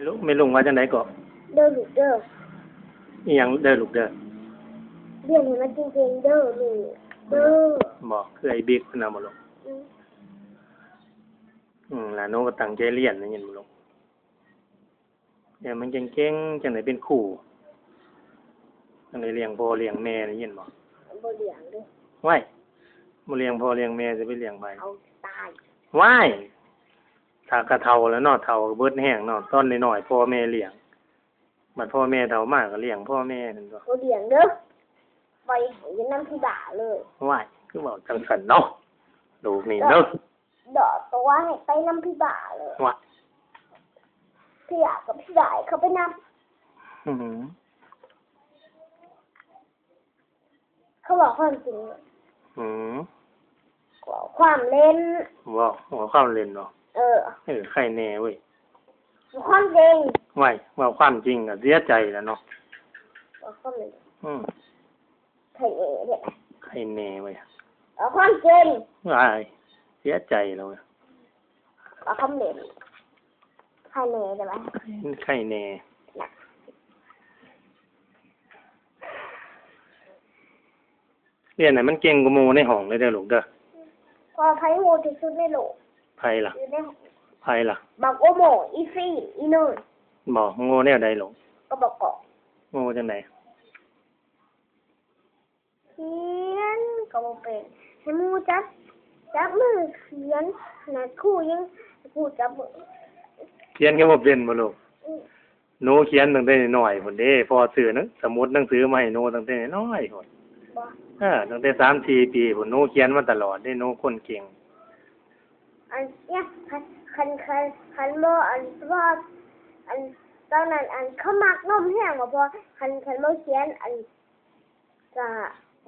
ไม่รู้ไม่ลุงว่าจังไดก็เด้อลูกเด้ออีหยังเด้อลูกเด้อเรียนให้มันจริงๆเด้อลูกเด้อบอกคือไอ้บิ๊กเพิ่นน่ะบ่ลูกอืมอืมแล้วหนูก็ตั้งใจเรียนนะยินบ่ลูกเดี๋ยวมันเก่งๆจังไดเป็นครูจังไดเลี้ยงพ่อเลี้ยงแม่ได้ยินบ่บ่เลี้ยงเด้อไว้บ่เลี้ยงพ่อเลี้ยงแม่จะไปเลี้ยงไผเอาตายไว้ ถ้ากระเฒ่าแล้วเนาะเฒ่าก็เบิดแห้งเนาะตอนน้อยๆพ่อแม่เลี้ยงบัดพ่อแม่เฒ่ามาก็เลี้ยงพ่อแม่นั่นตัวบ่เลี้ยงเด้อไปให้ยนำที่ด่าเลยไว้คือเว้าจังซั่นเนาะลูกนี่เนาะดอกตัวให้ไปนำพี่บ่าเลยไว้พี่อยากกับพี่บ่าให้เขาไปนำอื้อหือเขาบอกความจริงอืมบอกความเล่นว้าวว่าความเล่นเนาะ เออเออใครแน่เว้ยบอกความจริงไว้ว่าความจริงก็เสียใจแล้วเนาะบอกความเล่นอืมใครเอ๋เนี่ยใครแน่เว้ยบอกความจริงว้ายเสียใจแล้วเว้ยบอกความเล่นใครเน่ใช่ไหมใครแน่เรียนน่ะมันเก่งกว่าหมู่ในห้องเลยเด้อลูกเด้อพอไพ่โมที่สุดในโลก ไผล่ะอยู่ในไผล่ะ บักโอโม อีฟีนอีนูนบอกโง่แนวใดลูกก็บอกเกาะโง่จังไดเขียนก็บอกเป็นให้หมูจับจับมือเขียนขนาดครู่ยังครู่จับมือเขียนก็บ่เป็นบ่ลูกอืมหนูเขียนตั้งแต่น้อยพุ่นเด้พอซื้อหนังสมุดหนังสือมาให้หนูตั้งแต่น้อยพุ่นบอกเออตั้งแต่3-4ปีพุ่นหนูเขียนมาตลอดเด้หนูคนเก่ง อันเนี้ยคันคันคันคันโมอันว่าอันตอนนั้นอันเขามักนมแห้งบ่พอคันคันโมเขียนอันก็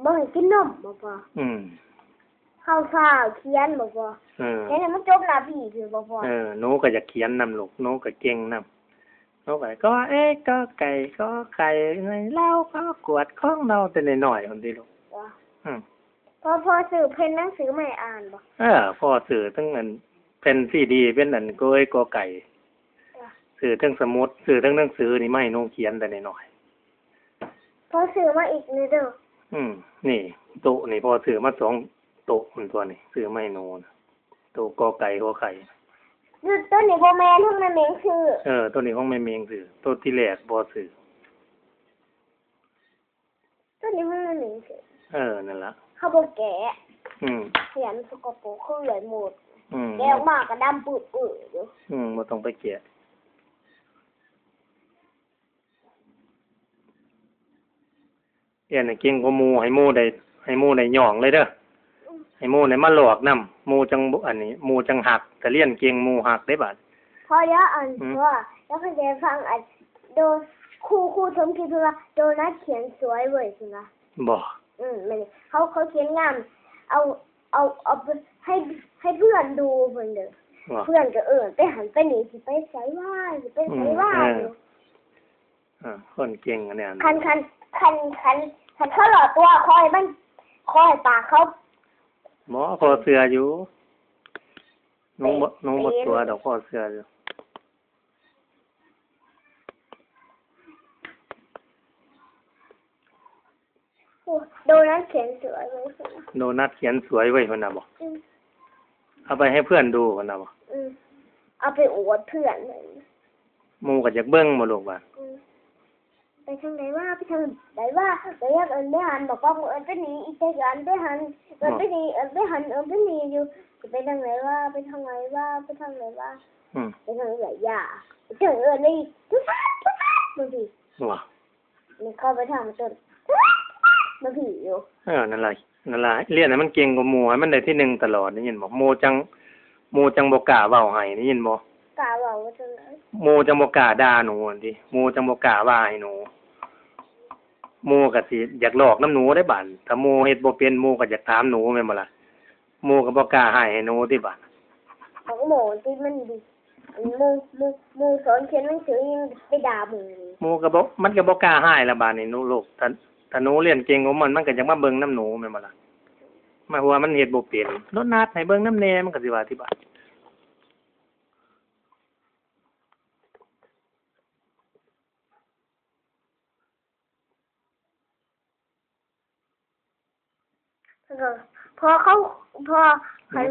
บ่ให้กินนมบ่พออืมข้าวข้าวเขียนบ่พอเออเขียนให้มันจบหน้าพี่คือบ่พอเออหนูก็อยากเขียนนำลูกหนูก็เก่งนำหนูก็ก็เอ๊ะก็ไก่ก็ไก่ไงเล่าก็กวดของเราแต่น้อยๆคนที่ลูกว่าอืม พอพอซื้อเพิ่นหนังสือมาให้อ่านบ่เออพ่อสื่อทั้งอันเป็นซีดีเป็นอันกล้วยกอไก่ว่าสื่อทั้งสมุดสื่อทั้งหนังสือนี่ไม่หนูเขียนแต่น้อยพอซื้อมาอีกนี่เด้อๆอืม นี่โต๊ะนี่พ่อสื่อมาสองโต๊ะมันตัวนี่สื่อไม่หนูนะโต๊ะกอไก่กอไข่ดูต้นนี้บ่แม่นทั้งนั้นเองคือเออตัวนี้ของแม่เมียงสื่อตัวที่แรกบ่สื่อต้นนี้มันนั่นเองคือเออนั่นละเขาบ่แกะอืม เขียนสกปรกคือเลยหมดอืมแกะออกมาก็ดำปืดๆอยู่อืมบ่ต้องไปเกลียดเอียนให้เก่งกว่าหมู่ให้หมู่ได้ให้หมู่ได้ย่องเลยเด้อให้หมู่ได้มาหลอกนํหมู่จังบ่อันนี้หมู่จังหักแต่เรียนเก่งหมู่หักได้บัดพอแล้วอันอืมว่าแล้วเขาจะฟังอันโดครูครูสมคิดเพื่อว่าโดนัทเขียนสวยเว้ยใช่ไหมบ่ อืมมันเขาเขาเขียนงามเอาเอาเอาไปให้ให้เพื่อนดูเพิ่นเด้อว่าเพื่อนก็เออไปหันไปหนีสิไปใส่ว่าสิไปใส่ว่าอืมอยู่อ่าคนเก่งอันเนี้ยคันคันคันคันคันเขาหล่อตัวคอยมันคอยปากเขาหมอพอเสืออยู่หนูบ่หนูบ่ตัวดอกพอเสืออยู่ โอ้โดนัทเขียนสวยเลยสินะโดนัทเขียนสวยไว้พุ่นน่ะบ่อืมเอาไปให้เพื่อนดูพุ่นน่ะบ่อืมเอาไปอวดเพื่อนเลยหมู่ก็อยากเบิ่งบ่ลูกว่าอืมไปทางไหนว่าไปทางไหนว่าไปยักเอินไปหันบอกว่าเอินไปหนีอีกใจกันไปหันเอินไปหนีเอินไปหันเอินไปหนีอยู่จะไปทางไหนว่าไปทางไหนว่าไปทางไหนว่าอืมไปทางไหนอย่าไปทางเอินนี่ทุกท่านทุกท่านบางทีว่านี่เข้าไปทางต้น บางทีอยู่เออนั่นล่ะนั่นล่ะเรียนให้มันเก่งกว่าหมู่ให้มันได้ที่หนึ่งตลอดได้ยินบ่หมู่จังหมู่จังบ่กล้าเว้าให้ได้ยินบ่กล่าวว่าว่าจังไหนหมู่จังบ่กล้าด่าหนูอันติหมู่จังบ่กล้าว่าให้หนูหมู่ก็สิอยากหลอกน้ำหนูได้บัดถ้าหมู่เฮ็ดบ่เป็นหมู่ก็อยากถามหนูแม่นบ่ล่ะหมู่ก็บ่กล้าให้ให้หนูที่บัดของหมูที่มันดีอันหมูหมูหมูสอนเขียนหนังสือยังไปด่าหมูเลยหมู่ก็บ่มันก็บ่กล้าให้ละบาดนี้หนูลูกถ้า ถ้หนูเรียนเก่งของมันมันก็จะมาเบิ่งน้ำหนูแม่นบ่ล่ะมาหัวมันเหตุบ่เปลี่ยนรถนาดให้เบิ่งน้ำแน่มันก็สิว่าที่บ้านพอเขาพอมัน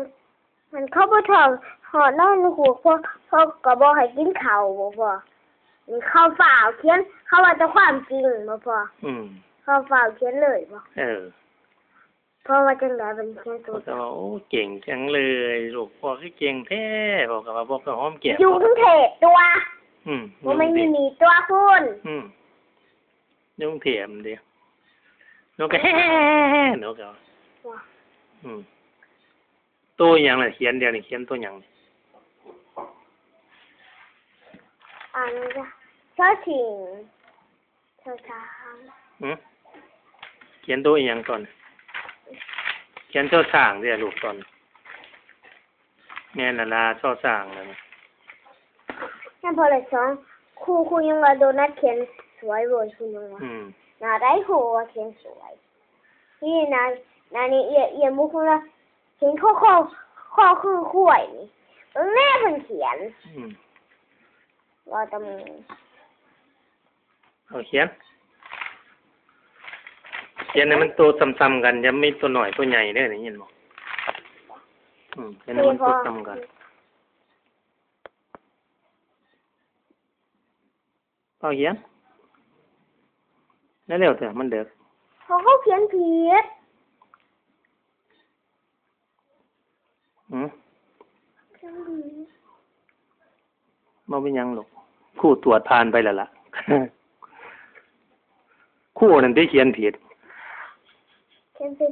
มันเขาบ่ท้องหอดนอนหัวพอพอก็บ่ให้กินเข้าบ่พอเข้าฝ่าเขียนเขาว่าจะความจริงบ่พออืม เข้าฝ่าวเขียนเลยบ่เออเพราะว่าจังไดมันเขียนตัพ่วอก็ว่าโอ้เก่งจังเลยลูกพ่อคือเก่งแท้พ่อก็ว่าพ่อก็หอมแก้มอยู่กรุงเทพตัวอืมบ่ไม่มีหนีตัวคุณอืมยุ่งเถียมเดียวหนูก็แฮ่หนูก็ว่าว้าอืมตัวอหย่างล่ะเขียนเดียวนี่เขียนตัวอหย่างนี่อ่านจ้ะเช้าถิงเช้าช้างหืมเขียนตัวอหย่างก่อน เขียนเจ้าสร้างเดียวลูกก่อนแม่นละลาเจ้าสร้างแล้วนะนั่นพอเลยสองครูครูยังว่าโดนัทเขียนสวยเว้ยคุณยังว่าอืมหน้าได้หัวเขียนสวยนี่นานานี่เอียเอียมุกคุณละเขียนข้อข้อข้อคือข่วยนี่ตรงแม่เพิ่นเขียนอืมว่าแตะมึงเอาเขียน เขียนให้มันตัวซ้ำๆกันอย่ามีตัวหน่อยตัวใหญ่เด้อนี่เห็นบ่อืมเขียนให้มันตัวซ้ำกันเอาเขียนแล้วเร็วเถอะมันเด็กเพราะเขาเขียนผิดอืมเขียนผิดบ่เป็นหยังหรอกครู่ตรวจผ่านไปแล้วล่ะครู่นั่นที่เขียนผิดเขียนผิด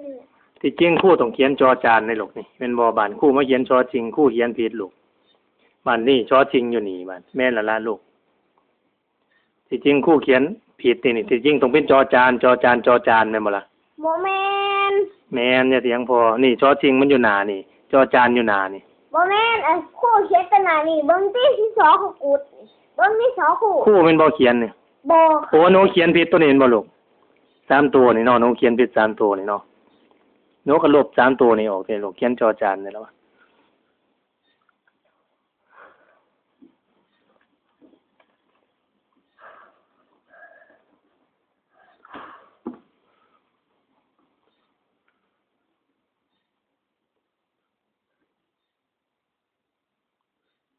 ที่จริงครู่ต้องเขียนจอจานในลูกนี่เป็นบ่บานครู่มาเขียนชอจริงครู่เขียนผิดลูกบ้านนี่ชอจริงอยู่นี่บ้านแม่นละล่ะลูกที่จริงครู่เขียนผิดนี่นี่ที่จริงต้องเป็นจอจานจอจานจอจานแม่นบ่ล่ะโมเมนแม่นเนี่ยเสียงพอนี่ชอจริงมันอยู่หน้านี่ จอจานอยู่หน้านี่โมเมนไอ้ครู่เขียนเป็นหน้านี่เบิ่งที่ที่สองของกูดเบิ่งที่สองคู่ครู่เป็นบ่เขียนนี่บอกโอ้หนูเขียนผิดตัวนี้เห็นบ่ลูก สามตัวนี่เนาะหนูเขียนผิดสามตัวนี่เนาะหนูก็ลบสามตัวนี่ออกเลยลูเขียนจอจานนี่แล้ววะ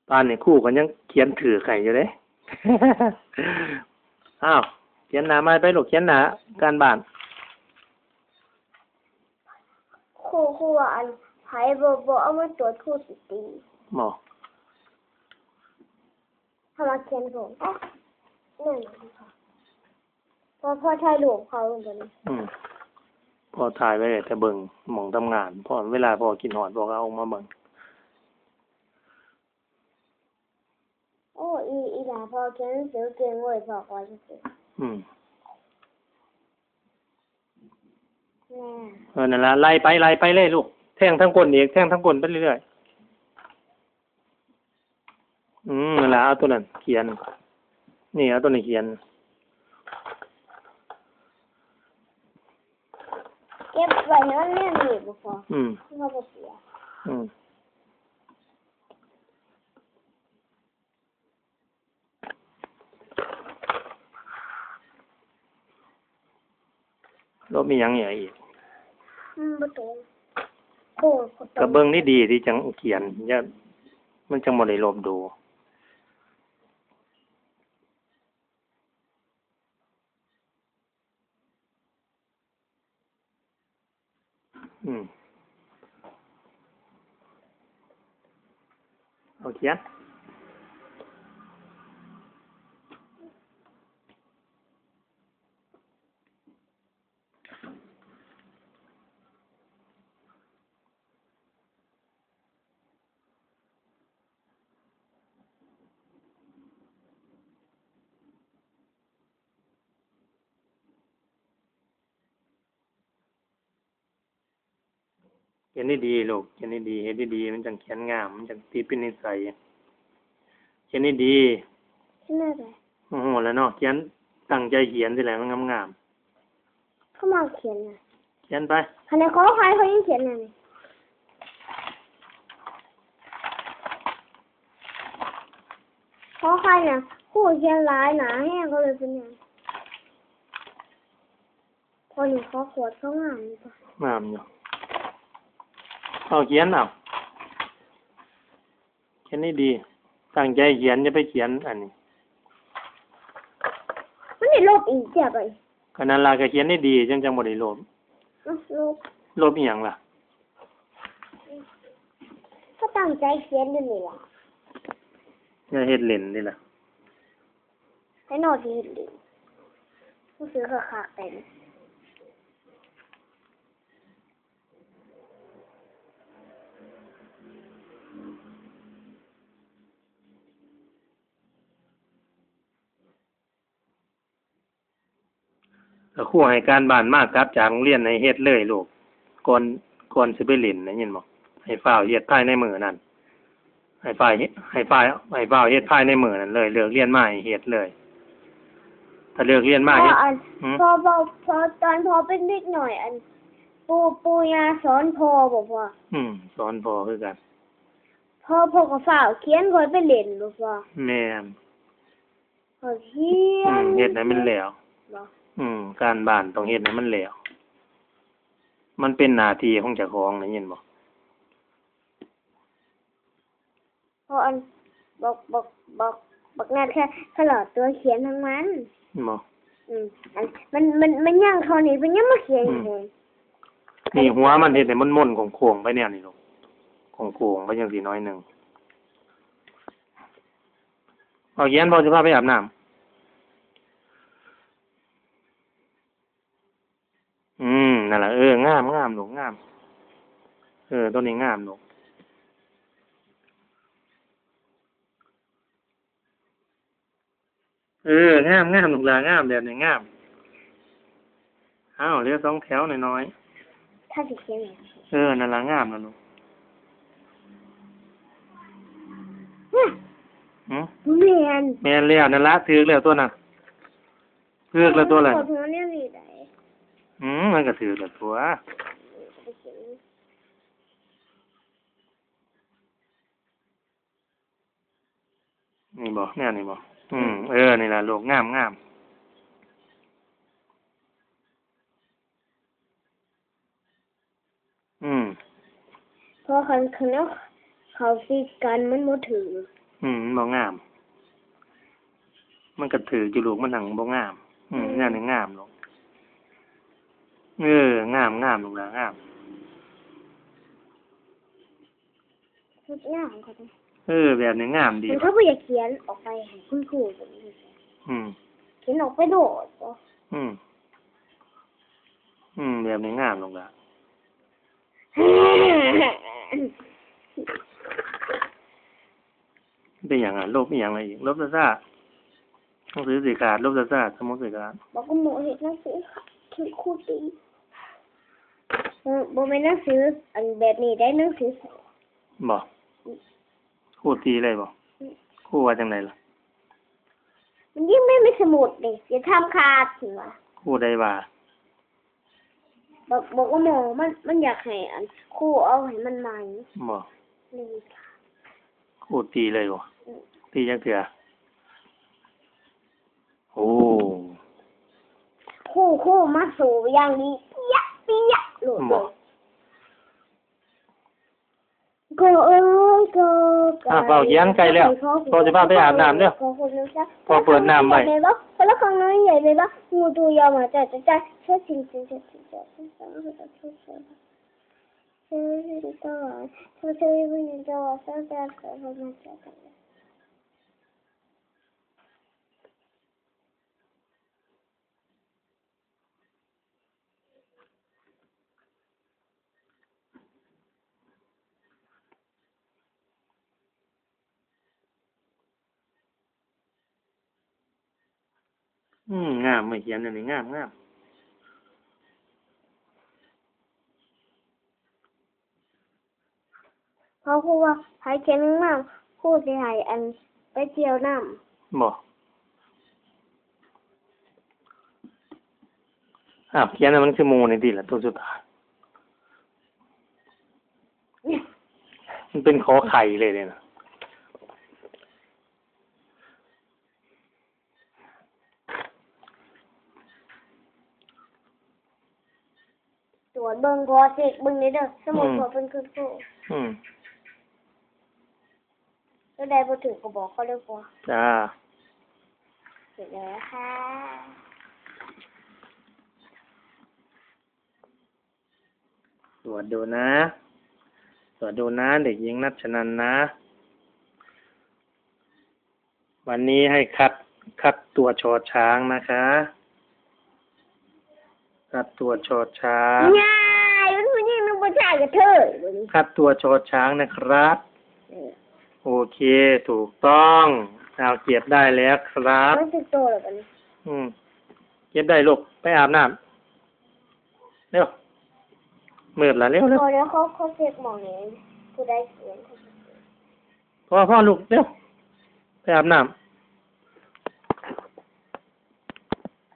ป่านนี่คู่ก็ยังเขียนถือไข่อยู่เด้อ้าว เขียนหน้าไม้ไปลูกเขียนหน้าการบ้านครู่ครู่ว่าอันไผบ่บ่เอามาตรวจครู่สิตีหมอถ้ามาเขียนผมเอ๊ะนั่นน่ะค่ะพอพอถ่ายรูปเขาเหมือนกันอืมพอถ่ายไว้แต่เบิ่งหมองทำงานพอเวลาพอกินหอดพอก็เอามาเบิ่งโอ้อีอีหลาพอเขียนหนังสือเก่งเว้ยพอก็จะสิอืม แม่เออนั่นละไล่ไปไล่ไปเลยลูก แท่งทั้งก้นอีกแท่งทั้งก้นไปเรื่อยๆอืมนั่นละเอาตัวนั้นเขียน นี่เอาตัวนี้เขียน เก็บไว้ให้มันแน่นนี่บ่พออืมเราบ่เสียอืม ลบมีหยังอย่างอีกอืมบ่ตรงโอ้บ่ตรก็งเบิ่งนี่ดีที่จังเขียนอย่ามันจังบ่ได้ลบดู อืมเอาเขียน เขียนได้ดีลูกเขียนได้ดีเฮ็ดได้ดีมันจังเขียนงาม มันจังติดเป็นนิสัยเขียนได้ดีขึ้นมาได้โอ้โหแล้วเนาะเขียนตั้งใจเขียนสิแหละมันงามเขามาเขียนน่ะๆเขียนไปคันใดขอใครเขายังเขียนน่ะนี่ขอใครน่ะครู่เขียนหลายหนาแห้งก็เลยเป็นหยังพอนี่ขอขวดเขางามนี่ปะงามอยู่ เอาเขียนเอาเขียนให้ดีตั้งใจเขียนจะไปเขียนอันนี้มันได้ลบอีกเจ้าไปก็นั่นล่ะก็เขียนให้ดีจังจังบ่ได้ลบอะลบลบอีหยังล่ะก็ตั้งใจเขียนอยู่นี่ล่ะอย่าเฮ็ดเล่นนี่ล่ะให้นอนดีดีผู้ซื้อก็ขาดเต็ม ก็ครูให้การบ้านมากครับจากโรงเรียนให้เฮ็ดเลยลูกก่อนก่อนสิไปเล่นนะยินบ่ให้ฟ้าวเฮ็ดภายในมื้อนั้นให้ฟ้าวเฮ็ดให้ฟ้าวให้ฟ้าวเฮ็ดภายในมื้อนั้นเลยเลิกเรียนมาให้เฮ็ดเลย ถ้าเลิกเรียนพมาอเฮ็ดอันหืมพอพอพอตอนพอเป็นเด็กหน่อยอัน ปูปูยาสอนพอบอกว่าอืมสอนพ่อคือกันพ่อพ่อก็ฝ่ากเขียนคอยไปเล่นบอกว่าแม่นขอยเขียอืนมเฮ็ดให้มันแล้วบ อกอืม การบ้านต้องเฮ็ดให้มันแล้ว มันเป็นหน้าที่ของเจ้าของนะยินบ่พออันบอกบอกบอกบอกนั่นแค่ขลอดตัวเขียนทั้งมันบ่อืมอันมันมันมันย่างเขานี่เป็นยังมาเขียนอยู่เลยนี่หัวมันเฮ็ดให้มันม่นของโค้งๆไปแนวนี้ลูกของโค้งๆไปจังซี่น้อยหนึงเอาเย็นบ่สิพาไปอาบน้ำ อืมนั่นล่ะเอองามงามลูกงาม เออตัวนี้งามลูกเอองามงามลูกหลางามแบบนี้งามอ้าวเหลือสองแถวหน่อยๆถ้าสิเขียนอย่างนี้เออนั่นละงามนะลูกเนี่ยหืมเรียนแม่นแล้วนั่นละถือแล้วตัวน่ะถือแล้วตัวอะไร อืมมันก็ถือแล้วตัวไปเขียนนี่บ่แน่นี่บ่อืม เออ นี่ล่ะลูกงามงามอืมเพราะคันคันแล้วเขาสิกันมันบ่ถือ อืมมันบ่งาม มันก็ถืออยู่ลูกมันหนังบ่งาม อืมแน่นี่งามลูก เอองามงามลูกล่ะงามทุกอย่างเขาต้องเออ แบบนี้งามดีมันเขาบ่อยากเขียนออกไปให้คุณครูแบบนี้อืมเขียนออกไปโดดบ่อืมอืมแบบนี้งามลงละเป็นอย่างอะลบอีหยังอะไรอีกลบซะซ่าหนังสือสีขาดลบซะซ่าสมุดสีขาดบอกว่าหมูเห็ดหนังสือค่ะคือครูตี เออบ่แม่นหนังสือ อันแบบนี้ได้หนังสือใส่บอกครู่ตีเลยบอกครู่ว่าจังไรล่ะมันยิ่งไม่มีสมุดเลยอย่าทำขาดสิวะครู่ได้ว่าบอกบอกว่าหมอมันมันอยากให้อันครูเอาให้มันใหม่บอกนี่ครู่ตีเลยบอกตีจังเถื่อโอ้ครูครูมาสู่อย่างนี้เปียะเปียะ หลุดเลยก็เอ้ยก็อะเป่าเยียนไกลแล้วพอจะพาไปอาบน้ำเด้อขอบคุณนะจ๊ะพอเปิดน้ำไว้ใหญ่ไหมบ้างคนละครั้งน้อยใหญ่ไหมบ้างงูตัวยาวมาจ้ะจ้ะจ้ะเชื่อจริงจริงจริงจริงจริงจริงจริงจริงจริงจริงจริงเชื่อจริงตัวเชื่อจริงจริงตัวเชื่อจริงตัวมันจะกัน อืมงามไม่เขียนอันนี้งามงามเพราะครูว่าหายเขียนน้ำครูสิหายอันไปเที่ยวน้บอกอะเขียนอันมันคือโมในดีละตัวสุดท้ายำ มันเป็นขอไข่เลยเนี่ยนะ ตั วจเบิ่งพอเสกเบิ่งนี่เด้อสมุดพอเป็นคือครูอืมแล้วได้บ่ถึงก็บอกเขาเด้อพอจ้าเสร็จแล้วค่ะตรวจดูนะตรวจดูนะ เด็กหญิงนัชนันนะ วันนี้ให้คัดคัดตัวชอช้างนะคะคัด ตัวชอช้างง่ายมันผู้หญิงมันผู้ชายกระเทยเบิ่งคัดตัวชอช้างนะครับเออโอเค ถูกต้องเอาเก็บได้แล้วครับมันสิโตแล้วกันอืมเก็บได้ลูกไปอาบน้ำเร็วมืดละเร็วเร็วพอแล้วเขาเขาเสกหมองนี้ผู้ใดเขียนเขาพ่อพ่อลูกเร็วไปอาบน้ำ